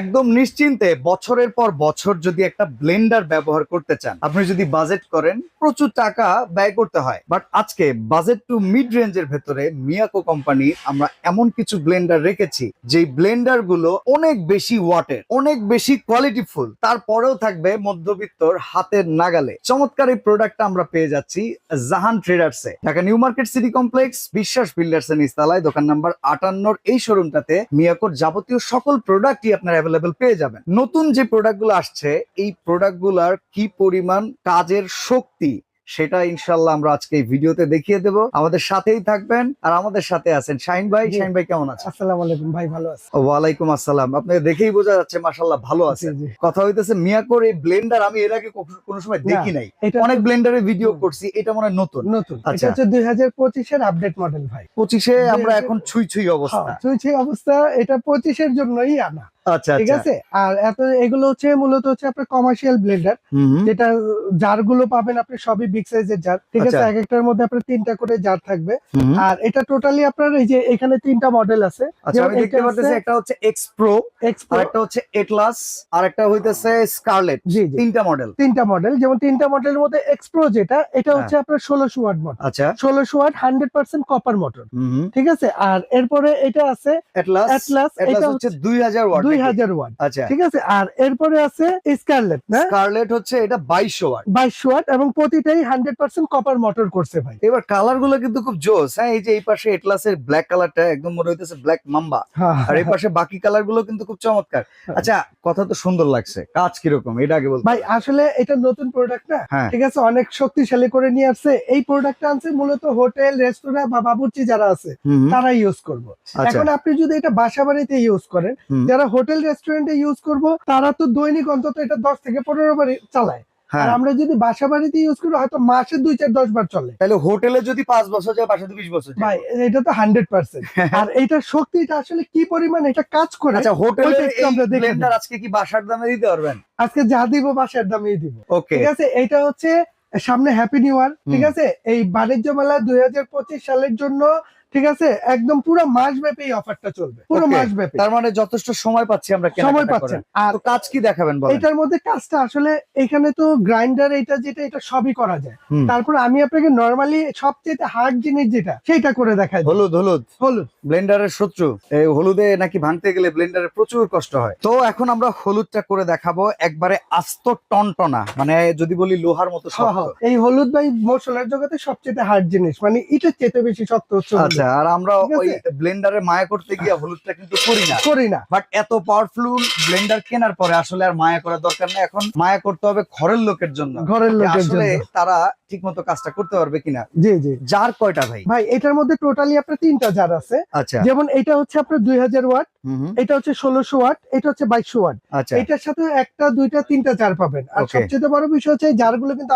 একদম নিশ্চিন্তে বছরের পর বছর যদি একটা ব্লেন্ডার ব্যবহার করতে চান, আপনি যদি বাজেট করেন, প্রচুর টাকা ব্যয় করতে হয়। বাট আজকে বাজেট টু মিড রেঞ্জের ভেতরে মিয়াকো কোম্পানি, আমরা এমন কিছু ব্লেন্ডার রেখেছি যে ব্লেন্ডারগুলো অনেক বেশি ওয়াটের, অনেক বেশি কোয়ালিটিফুল তারপরেও থাকবে মধ্যবিত্তর হাতের নাগালে। চমৎকার এই প্রোডাক্টটা আমরা পেয়ে যাচ্ছি Jahan ট্রেডার্সে। Dhaka new market city complex, Biswas builders এর নিস্তালায় দোকান নাম্বার আটান্নর এই শোরুমটাতে মিয়াকোর যাবতীয় সকল প্রোডাক্টই আপনার অ্যাভেলেবেল পেয়ে যাবেন। নতুন যে প্রোডাক্টগুলো আসছে এই প্রোডাক্টগুলোর কি পরিমাণ কাজের শক্তি সেটা ইনশাল্লাহ আমরা আজকে এই ভিডিওতে দেখিয়ে দেব। আমাদের সাথেই থাকবেন আর আমাদের সাথে আছেন শাহিন ভাই। শাহিন ভাই কেমন আছেন? আসসালামু আলাইকুম ভাই ভালো আছি। ওয়ালাইকুম আসসালাম। আপনি দেখেই বোঝা যাচ্ছে মাশাল্লাহ ভালো আছে। কথা হইতেছে মিয়াকোর এই ব্লেন্ডার আমি এর আগে কোনো সময় দেখি নাই। অনেক ব্লেন্ডারে ভিডিও করছি এটা মনে হয় নতুন। নতুন। আচ্ছা। এটা হচ্ছে দুই হাজার পঁচিশের আপডেট মডেল ভাই। পঁচিশে দুই আমরা এখন ছুঁই ছুঁই অবস্থা। ছুঁই চলছে অবস্থা এটা পঁচিশের জন্যই আনা। আচ্ছা ঠিক আচ্ছা। আছে? আর এত এগুলো হচ্ছে মূলত হচ্ছে আপনার কমার্শিয়াল ব্লেন্ডার। যেটা জারগুলো পাবেন আপনি সবই বিগ সাইজের জার ঠিক আছে? আচ্ছা। এক একটার মধ্যে আপনার তিনটা করে জার থাকবে। আর এটা টোটালি আপনার এই যে এখানে তিনটা মডেল আছে। আচ্ছা আমি দেখতে পাচ্ছি একটা হচ্ছে এক্স প্রো আর একটা হচ্ছে এটলাস আর একটা হইতেছে স্কারলেট জি তিনটা মডেল তিনটা মডেল যেমন তিনটা মডেলের মধ্যে এক্সপ্রো যেটা এটা হ্যাঁ। হচ্ছে আপনার ষোলোশো ওয়াট মডেল আচ্ছা। ষোলোশো watt hundred percent copper motor. ঠিক আছে? আর এরপরে এটা আছে এটলাস এটলাস এটা হচ্ছে দুই হাজার ওয়াট দুই নাকি? হাজার ওয়াট। আচ্ছা। ঠিক আছে? আর এরপরে আছে স্কারলেট স্কারলেট হচ্ছে এটা বাইশশো ওয়াট। বাইশশো ওয়াট এবং প্রতিটাই হান্ড্রেড পার্সেন্ট কপার মোটর করছে ভাই। এবার কালারগুলো কিন্তু খুব জোস হ্যাঁ? এই যে এই পাশে এটলাসের ব্ল্যাক কালারটা একদম মনে হইতেছে ব্ল্যাক মাম্বা আর এই পাশে বাকি কালারগুলো কিন্তু খুব চমৎকার। আচ্ছা কথা তো সুন্দর লাগছে। কাজ কীরকম? এটা আগে বলতে। ভাই আসলে এটা নতুন প্রোডাক্ট না। হ্যাঁ। ঠিক আছে? অনেক শক্তিশালী করে নিয়ে আসছে। এই প্রোডাক্টটা আনছে মূলত হোটেল রেস্তোরাঁ বা বাবুর্চি যারা আছে। তারা ইউজ করব। আচ্ছা। এখন আপনি যদি এটা বাসা বাড়িতে ইউজ করেন যারা হোটেল রেস্টুরেন্টে ইউজ করব তারা তো দৈনিক অন্তত এটা দশ থেকে পনেরো বার চালায়। আর হ্যাঁ আমরা যদি বাসা বাড়িতে ইউজ করি হয়তো মাসে দুই চার দশ বার চলে। তাহলে হোটেলে যদি পাঁচ বছর যায় বাসাতে বিশ বছর ভাই এটা তো হান্ড্রেড পার্সেন্ট আর এইটার শক্তিটা আসলে কি পরিমাণ এটা কাজ করে আচ্ছা হোটেলে আমরা দেখে আজকে কি বাসার দামে দিতে পারবেন? আজকে যা দিব বাসার দামেই দিব। ওকে। ঠিক আছে? এইটা হচ্ছে সামনে হ্যাপি নিউ ইয়ার ঠিক আছে? এই বাণিজ্য মেলা দুই হাজার পঁচিশ সালের জন্য ঠিক আছে? একদম পুরো মাস ব্যাপী এই অফারটা চলবে। পুরো মাস ব্যাপী তার মানে যথেষ্ট সময় পাচ্ছি আমরা সময় পাচ্ছেন। আর কাজ কি দেখাবেন এটার মধ্যে কাজটা আসলে এখানে তো গ্রাইন্ডার এটা যেটা এটা সবই করা যায়। তারপর আমি আপনাকে নর্মালি সবচেয়ে হার্ড জিনিস যেটা সেটা করে দেখাই। হলুদ হলুদ। হলুদ। ব্লেন্ডারের শত্রু। এই হলুদে নাকি ভাঙতে গেলে ব্লেন্ডারে প্রচুর কষ্ট হয়। তো এখন আমরা হলুদটা করে দেখাবো একবারে আস্ত টনটনা। মানে যদি বলি লোহার মতো হ, হ। এই হলুদ ভাই মশলার জগতে সবচেয়ে হার্ড জিনিস। মানে এটা চেতে বেশি শক্ত হচ্ছে। আচ্ছা আর আমরা ওই ব্লেন্ডারে মায়া করতে গিয়ে হলুদটা কিন্তু করি না। করি না। বাট এত পাওয়ারফুল ব্লেন্ডার কেনার পরে আসলে আর মায়া করার দরকার নেই। এখন মায়া করতে হবে ঘরের লোকের জন্য। ঘরের লোকের জন্য। তারা ঠিক মতো কাজটা করতে পারবে কিনা। জি জি। যার কয়টা ভাই? ভাই এটার মধ্যে টোটালি আপনার তিনটা জার আছে। আচ্ছা। যেমন এটা হচ্ছে আপনার দুই হাজার ওয়াট হুম হুম, এটা হচ্ছে ষোলোশো ওয়াট এটা হচ্ছে বাইশশো ওয়াট। আচ্ছা। এটার সাথে একটা দুইটা তিনটা জার পাবেন। আর সবচেয়ে বড় বিষয় হচ্ছে জারগুলো কিন্তু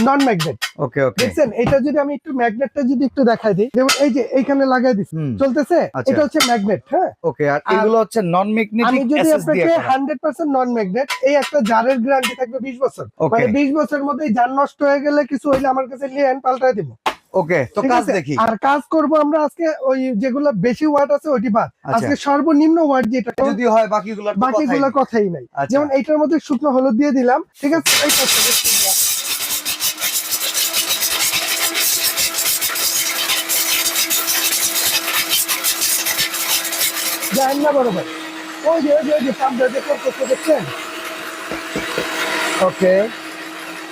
নন ম্যাগনেট ওকে ওকে দেখছেন? এটা যদি আমি একটু ম্যাগনেটটা যদি একটু দেখাই দিই যেমন এই যে এইখানে লাগাই হুম। চলতেছে? আচ্ছা। এটা হচ্ছে ম্যাগনেট হ্যাঁ? ওকে আর এগুলো হচ্ছে নন আমি ম্যাগনেটিক যদি অ্যাসেস দিয়ে আপনাকে করা। হান্ড্রেড পার্সেন্ট নন ম্যাগনেট এই একটা জারের গ্যারান্টি থাকবে বিশ বছর। মানে বিশ বছরের মধ্যে জার নষ্ট হয়ে গেলে কিছু হইলে আমার কাছে নিয়ে আন, পাল্টাই দিব। ওকে তো কাজ? দেখি। আর কাজ করব আমরা আজকে ওই যেগুলো বেশি ওয়াট আছে ওইটি বাদ। আচ্ছা। আজকে সর্বনিম্ন ওয়াট যেটা যদি হয় বাকিগুলো বাকিগুলো কথাই নাই। আচ্ছা। যেমন এইটার মধ্যে শুকনো হলুদ দিয়ে দিলাম। ঠিক আছে? এই করতে না বড় ভাই ওই যে ওই যে ওই যে সামনে যে করতেছে দেখছেন? ওকে।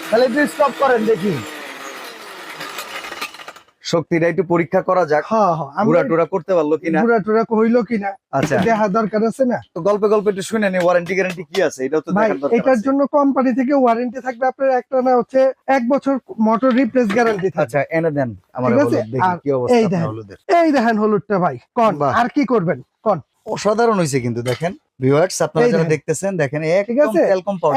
তাহলে একটু স্টপ করেন দেখি। শক্তিটা একটু পরীক্ষা করা যাক। হ্যাঁ হ্যাঁ ঘুরা টুরা করতে পারল কিনা? ঘুরা টুরা হইল কিনা? আচ্ছা। দেখা দরকার আছে না? তো গল্পে গল্পে একটু শুনে নি ওয়ারেন্টি গ্যারান্টি কি আছে? এটাও তো দেখার দরকার এটার জন্য কোম্পানি থেকে ওয়ারেন্টি থাকবে আপনার একটা না হচ্ছে এক বছর মোটর রিপ্লেস গ্যারান্টি থাকবে। আচ্ছা এনে দেন আমার দেখি কি অবস্থা। হলুদের এই দেখেন হলুদটা ভাই কন। আর কি করবেন? অসাধারণ হয়েছে কিন্তু দেখেন। ভিউয়ার্স আপনারা যারা দেখতেছেন দেখেন ঠিক আছে?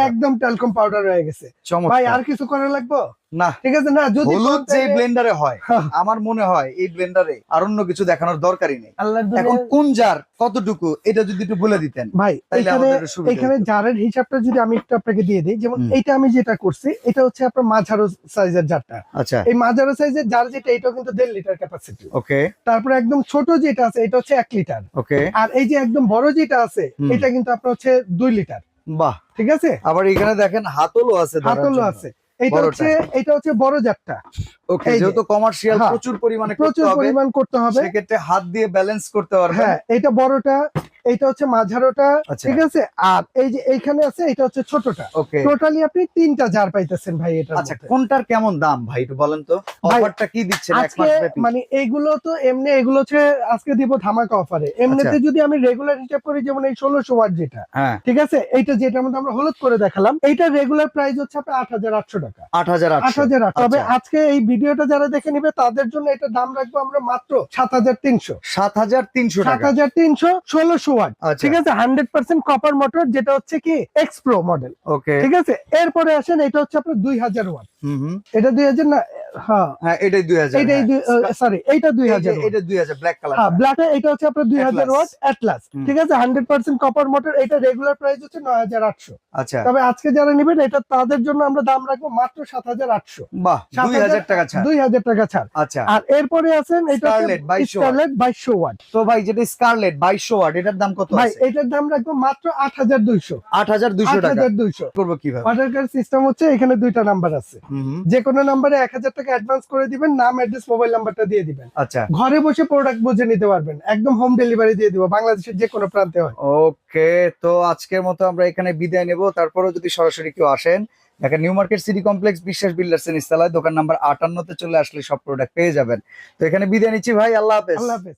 একদম টেলকম পাউডার হয়ে গেছে। ভাই আর কিছু করা লাগবে? না। ঠিক আছে না যদি হলুদ যে ব্লেন্ডারে হয়। আমার মনে হয় এই ব্লেন্ডারে আর অন্য কিছু দেখানোর দরকারই নেই। এখন কোন জার কতটুকু এটা যদি একটু বলে দিতেন ভাই এখানে। জারের হিসাবটা যদি আমি একটু আপনাকে দিয়ে দিই যেমন হুম। আমি যেটা করছি এটা হচ্ছে আপনার মাঝারো সাইজের জারটা আচ্ছা। এই মাঝারো সাইজের জার যেটা এটাও কিন্তু দেড় লিটার ক্যাপাসিটি ওকে। তারপরে একদম ছোট যেটা আছে এটা হচ্ছে এক লিটার। ওকে। আর এই যে একদম বড় যেটা আছে এটা কিন্তু আপনার হচ্ছে দুই লিটার। বাহ। ঠিক আছে? আবার এখানে দেখেন হাতলও আছে হাতলও আছে। এটা হচ্ছে এটা হচ্ছে বড় জাতটা ওকে যেহেতু কমার্শিয়াল হ্যাঁ। প্রচুর পরিমাণে করতে প্রচুর পরিমাণ করতে হবে। সেক্ষেত্রে হাত দিয়ে ব্যালেন্স করতে পারবে হ্যাঁ এটা বড়টা এটা হচ্ছে মাঝারোটা আচ্ছা। ঠিক আছে? আর এই যে এইখানে আছে এটা হচ্ছে ছোটটা। টোটালি আপনি তিনটা জার পাইতেছেন ভাই এটা আচ্ছা কোনটার কেমন দাম ভাই একটু বলেন তো? অফারটা কি দিচ্ছেন আজকে মানে এগুলো তো এমনি এগুলো হচ্ছে আজকে দিব ধামাকা অফারে। এমনিতে আচ্ছা। যদি আমি রেগুলার হিসাব করি যেমন এই 1600 ওয়াট যেটা হ্যাঁ। ঠিক আছে? এইটা যেটা মধ্যে আমরা হলুদ করে দেখালাম এইটা রেগুলার প্রাইস হচ্ছে আপনার 8800 টাকা। 8800 টাকা তবে আচ্ছা। আজকে এই ভিডিওটা যারা দেখে নেবে তাদের জন্য এটা দাম রাখব আমরা মাত্র 7300 7300 টাকা। 7300 1600 একশো আচ্ছা। ঠিক আছে? হান্ড্রেড পার্সেন্ট কপার মোটর যেটা হচ্ছে কি এক্সপ্রো মডেল ওকে ঠিক আছে? এরপরে আসেন এটা হচ্ছে আপনার দুই হাজার ওয়াট এটা দুই হাজার না হ্যাঁ হ্যাঁ এটাই সরি এটা ব্ল্যাক কালার হ্যাঁ ব্ল্যাক এটা হচ্ছে আপনার দুই হাজার Atlas। ওয়াট অ্যাটলাস ঠিক আছে কপার মোটর এটা রেগুলার প্রাইস হচ্ছে আচ্ছা। তবে আজকে যারা নেবেন এটা তাদের জন্য আমরা দাম রাখব মাত্র সাত হাজার আটশো। বাহ দুই হাজার টাকা ছাড়। টাকা ছাড়। আচ্ছা। আর এরপরে আছেন এটা 2200 বাইশশো ওয়াট। তো ভাই যেটা স্কারলেট বাইশশো ওয়াট এটার দাম কত ভাই এটার দাম রাখব মাত্র আট হাজার দুইশো। আট হাজার দুইশো আট টাকা। হাজার দুইশো। করব কীভাবে? ওয়াটার কার্ড সিস্টেম হচ্ছে এখানে দুইটা নাম্বার আছে। যে কোনো নাম্বারে এক হাজার টাকা অ্যাডভান্স করে দিবেন নাম অ্যাড্রেস মোবাইল নাম্বারটা দিয়ে দিবেন। আচ্ছা। ঘরে বসে প্রোডাক্ট বুঝে নিতে পারবেন। একদম হোম ডেলিভারি দিয়ে দিব বাংলাদেশের যে কোনো প্রান্তে হয়। ওকে তো আজকের মতো আমরা এখানে বিদায় নেব। তারপরে যদি সরাসরি কেউ আসেন Dhaka new market city complex Biswas builders এর নিস্তালায় দোকান নাম্বার আটান্নতে চলে আসলে সব প্রোডাক্ট পেয়ে যাবেন। তো এখানে বিদায় নিচ্ছি ভাই আল্লাহ হাফেজ। আল্লাহ হাফেজ।